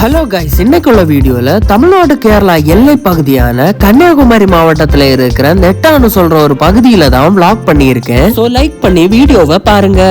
Hello guys இன்னைக்குள்ள வீடியோல தமிழ்நாடு கேரளா எல்லை பகுதியான கன்னியாகுமரி மாவட்டத்துல இருக்கிற நெட்டான்னு சொல்ற ஒரு பகுதியில தான் vlog பண்ணியிருக்கேன். சோ லைக் பண்ணி வீடியோவை பாருங்க.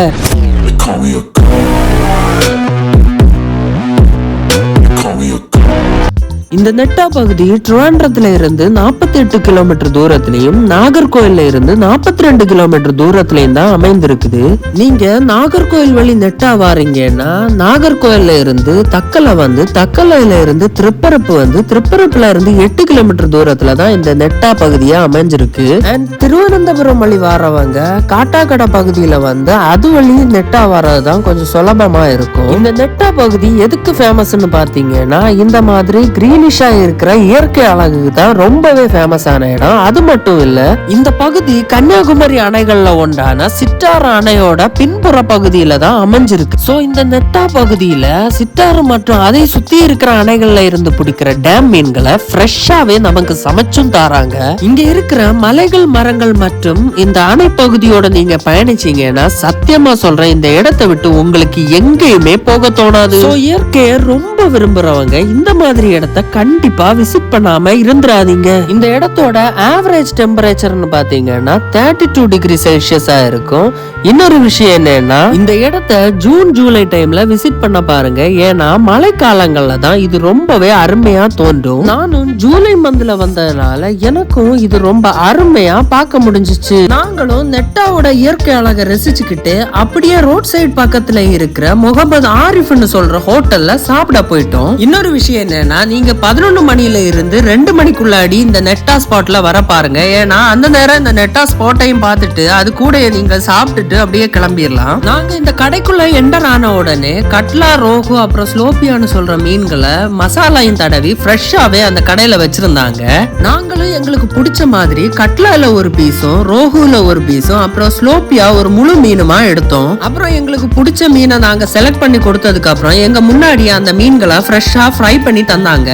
இந்த நெட்டா பகுதி ட்ரிவாண்ட்ரத்துல இருந்து 48 எட்டு கிலோமீட்டர் தூரத்திலையும் நாகர்கோயில்ல இருந்து 42 ரெண்டு கிலோமீட்டர் தூரத்திலையும் தான் அமைந்திருக்குது. நீங்க நாகர்கோயில் வழி நெட்டா வாரீங்கன்னா நாகர்கோயில்ல இருந்து தக்கலை வந்து தக்கலையில இருந்து திருப்பரப்பு வந்து திருப்பரப்புல இருந்து எட்டு கிலோமீட்டர் தூரத்துல தான் இந்த நெட்டா பகுதியா அமைஞ்சிருக்கு. அண்ட் திருவனந்தபுரம் வழி வாரவங்க காட்டாக்கடை பகுதியில வந்து அது வழி நெட்டா வர்றதுதான் கொஞ்சம் சுலபமா இருக்கும். இந்த நெட்டா பகுதி எதுக்கு ஃபேமஸ்னு பாத்தீங்கன்னா இந்த மாதிரி கிரீன் கிரீனிஷா இருக்கிற இயற்கை அழகுக்கு தான் ரொம்பவே ஃபேமஸான இடம். அது மட்டும் இல்ல இந்த பகுதி கன்னியாகுமரி அணைகள்ல ஒன்றான சிட்டாறு அணையோட பின்புற பகுதியில தான் அமைஞ்சிருக்கு. சோ இந்த நெட்டா பகுதியில சிட்டாறு மற்றும் அதை சுத்தி இருக்கிற அணைகள்ல இருந்து பிடிக்கிற டேம் மீன்களை ஃப்ரெஷ்ஷாவே நமக்கு சமைச்சும் தாராங்க. இங்க இருக்கிற மலைகள் மரங்கள் மற்றும் இந்த அணை பகுதியோட நீங்க பயணிச்சீங்கன்னா சத்தியமா சொல்றேன் இந்த இடத்தை விட்டு உங்களுக்கு எங்கேயுமே போக தோணாது. இயற்கையை ரொம்ப விரும்புறவங்க இந்த மாதிரி இடத்த கண்டிப்பா விசிட் பண்ணாம இருந்துராதீங்க இந்த இடத்தோட ஆவரேஜ் டெம்பரேச்சர்னு பாத்தீங்கன்னா தேர்ட்டி டூ டிகிரி செல்சியஸா இருக்கும். இன்னொரு விஷயம் என்னன்னா இந்த இடத்த ஜூன் ஜூலை டைம்ல விசிட் பண்ண பாருங்க. ஏன்னா மழைக்காலங்கள்ல தான் இது ரொம்பவே அருமையா தோன்றும். நானும் ஜூலை மந்த்ல வந்ததுனால எனக்கும் இது ரொம்ப அருமையா பார்க்க முடிஞ்சிச்சு. நாங்களும் நெட்டாவோட இயற்கை அழகை ரசிச்சுக்கிட்டு அப்படியே ரோட் சைடு பக்கத்துல இருக்கிற முகமது ஆரிஃப்னு சொல்ற ஹோட்டல்ல சாப்பிட போயிட்டோம். இன்னொரு விஷயம் என்னன்னா நீங்க பதினொன்னு மணில இருந்து ரெண்டு மணிக்குள்ளாடி இந்த நெட்டா ஸ்பாட்ல வர பாருங்க. ஏன்னா அந்த நேரம் இந்த நெட்டா ஸ்பாட்டையும் பார்த்துட்டு அது கூட நீங்க சாப்பிட்டுட்டு அப்படியே கிளம்பிடலாம் நாங்க இந்த கடைக்குள்ள என்டர் ஆன உடனே கட்லா ரோகு அப்புறம் ஸ்லோப்பியான்னு சொல்ற மீன்களை மசாலாயும் தடவி ஃப்ரெஷ்ஷாவே அந்த கடையில வச்சிருந்தாங்க. நாங்களும் எங்களுக்கு பிடிச்ச மாதிரி கட்லால ஒரு பீஸும் ரோகுல ஒரு பீஸும் அப்புறம் ஸ்லோப்பியா ஒரு முழு மீனுமா எடுத்தோம். அப்புறம் எங்களுக்கு பிடிச்ச மீனை நாங்க செலக்ட் பண்ணி கொடுத்ததுக்கு அப்புறம் எங்க முன்னாடி அந்த மீன் மீன்களை ஃப்ரெஷ்ஷாக ஃப்ரை பண்ணி தந்தாங்க.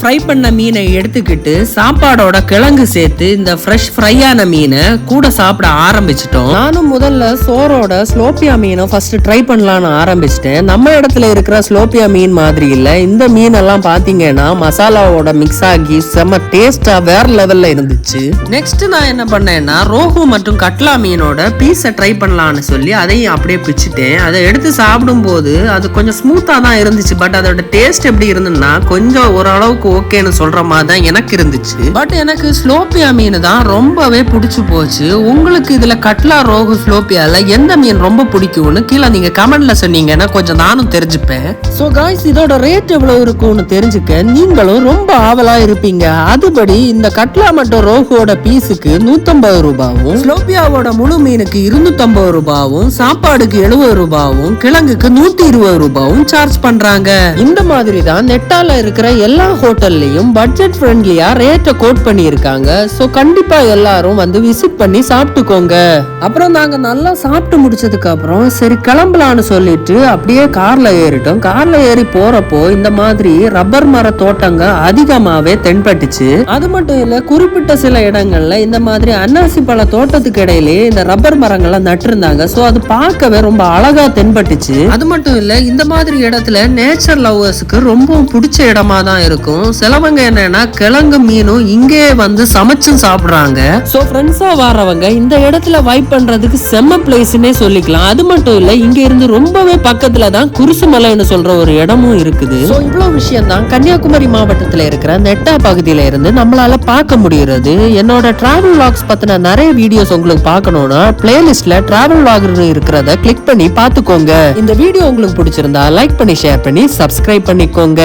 ஃப்ரை பண்ண மீனை எடுத்துக்கிட்டு சாப்பாடோட கிழங்கு சேர்த்து இந்த ஃப்ரெஷ் ஃப்ரையான மீனை கூட சாப்பிட ஆரம்பிச்சிட்டோம். நானும் முதல்ல சோறோட ஸ்லோப்பியா மீனை ஃபர்ஸ்ட் ட்ரை பண்ணலாம்னு ஆரம்பிச்சிட்டேன். நம்ம இடத்துல இருக்கிற ஸ்லோப்பியா மீன் மாதிரி இல்ல. இந்த மீன் எல்லாம் பாத்தீங்கன்னா மசாலாவோட மிக்ஸ் ஆகி செம்ம டேஸ்டா வேற லெவல்ல இருந்துச்சு. நெக்ஸ்ட் நான் என்ன பண்ணேன்னா ரோகு மற்றும் கட்லா மீனோட பீஸை ட்ரை பண்ணலாம்னு சொல்லி அதையும் அப்படியே பிச்சுட்டேன். அதை எடுத்து சாப்பிடும்போது அது கொஞ்சம் ஸ்மூத்தா தான் இருந்துச்சு. பட் அதோட டேஸ்ட் எப்படி இருந்துன்னா கொஞ்சம் ஓரளவுக்கு ஓகேன்னு சொல்ற மாதிரி தான் எனக்கு இருந்துச்சு. பட் எனக்கு ஸ்லோப்பியா மீன் தான் ரொம்பவே பிடிச்சு போச்சு. உங்களுக்கு இதுல கட்லா ரோகு ஸ்லோப்பியால எந்த மீன் ரொம்ப பிடிக்கும்னு கீழே நீங்க கமெண்ட்ல சொன்னீங்கன்னா கொஞ்சம் நானும் தெரிஞ்சுப்பேன். சோ காய்ஸ் இதோட ரேட் எவ்வளவு இருக்கும்னு தெரிஞ்சுக்க நீங்களும் ரொம்ப ஆவலா இருப்பீங்க. அதுபடி இந்த கட்லா மற்றும் ரோகுவோட பீஸுக்கு நூத்தம்பது ரூபாவும் ஸ்லோப்பியாவோட முழு மீனுக்கு இருநூத்தம்பது ரூபாவும் சாப்பாடுக்கு எழுபது ரூபாவும் கிழங்குக்கு நூத்தி இருபது ரூபாவும் சார்ஜ் பண்றாங்க. இந்த மாதிரி தான் நெட்டால இருக்கிற எல்லா ஹோட்டல் ஹோட்டல்லையும் பட்ஜெட் ஃப்ரெண்ட்லியா ரேட்டை கோட் பண்ணியிருக்காங்க. ஸோ கண்டிப்பா எல்லாரும் வந்து விசிட் பண்ணி சாப்பிட்டுக்கோங்க. அப்புறம் நாங்க நல்லா சாப்பிட்டு முடிச்சதுக்கு அப்புறம் சரி கிளம்பலான்னு சொல்லிட்டு அப்படியே கார்ல ஏறிட்டோம். கார்ல ஏறி போறப்போ இந்த மாதிரி ரப்பர் மர தோட்டங்க அதிகமாகவே தென்பட்டுச்சு. அது மட்டும் இல்லை குறிப்பிட்ட சில இடங்கள்ல இந்த மாதிரி அன்னாசி பழ தோட்டத்துக்கு இடையிலே இந்த ரப்பர் மரங்கள்லாம் நட்டிருந்தாங்க. ஸோ அது பார்க்கவே ரொம்ப அழகா தென்பட்டுச்சு. அது மட்டும் இல்ல இந்த மாதிரி இடத்துல நேச்சர் லவ்வர்ஸ்க்கு ரொம்பவும் பிடிச்ச இடமா தான் இருக்கும். சிலவங்க என்னன்னா கிழங்கு மீனும் இங்கே வந்து சமைச்சும் சாப்பிடுறாங்க. சோ ஃப்ரெண்ட்ஸா வரவங்க இந்த இடத்துல வைப் பண்றதுக்கு செம்ம பிளேஸ்னே சொல்லிக்கலாம். அது மட்டும் இல்ல இங்க இருந்து ரொம்பவே பக்கத்துல தான் குருசுமலைன்னு சொல்ற ஒரு இடமும் இருக்குது. சோ இவ்வளவு விஷயம் தான் கன்னியாகுமரி மாவட்டத்துல இருக்கிற நெட்டா பகுதியில இருந்து நம்மளால பார்க்க முடியுறது என்னோட டிராவல் வ்ளாக்ஸ் பத்தின நிறைய வீடியோஸ் உங்களுக்கு பார்க்கணும்னா பிளேலிஸ்ட்ல டிராவல் வ்ளாக் இருக்கிறத கிளிக் பண்ணி பார்த்துக்கோங்க. இந்த வீடியோ உங்களுக்கு பிடிச்சிருந்தா லைக் பண்ணி ஷேர் பண்ணி சப்ஸ்கிரைப் பண்ணிக்கோங்க.